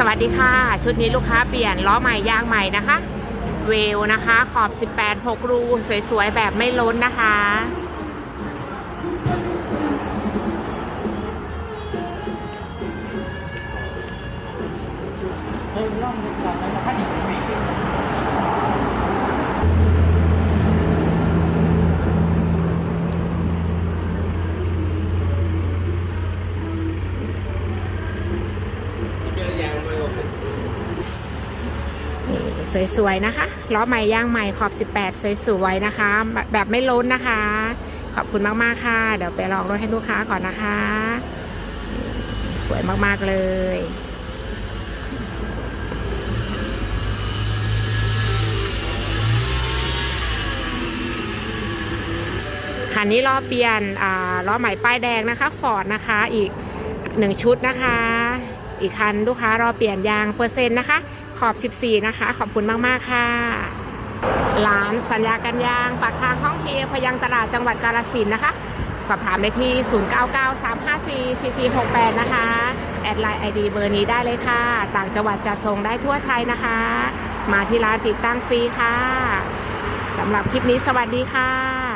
สวัสดีค่ะ ชุดนี้ลูกค้าเปลี่ยนล้อใหม่ยางใหม่นะคะ เวลนะคะ ขอบ 18 6 รู สวยๆ แบบไม่ล้นนะคะ เออล่องดูก่อนนะถ้าอีกชีวิต นี่ สวยๆนะคะล้อใหม่ย่างใหม่ขอบ 18 สวยๆนะคะ แบบไม่ล้นนะคะ ขอบคุณมากๆค่ะ เดี๋ยวไปลองรถให้ลูกค้าก่อนนะคะ สวยมากๆเลยคันนี้ล้อเปลี่ยนอ่าล้อใหม่ป้ายแดงนะคะฟอร์ดนะคะอีกหนึ่งชุดนะคะ อีกคันลูกค้ารอเปลี่ยนยางเปอร์เซ็นต์นะคะ ขอบ 14 นะคะ ขอบคุณมากๆค่ะร้านสัญญากันยางปากทางห้องเฮพยังตลาดจังหวัดกาฬสินนะคะ สอบถามได้ที่ 0993544468 นะคะ แอดไลน์ไอดีเบอร์นี้ได้เลยค่ะ ต่างจังหวัดจะส่งได้ทั่วไทยนะคะ มาที่ร้านติดตั้งฟรีค่ะสำหรับคลิปนี้สวัสดีค่ะ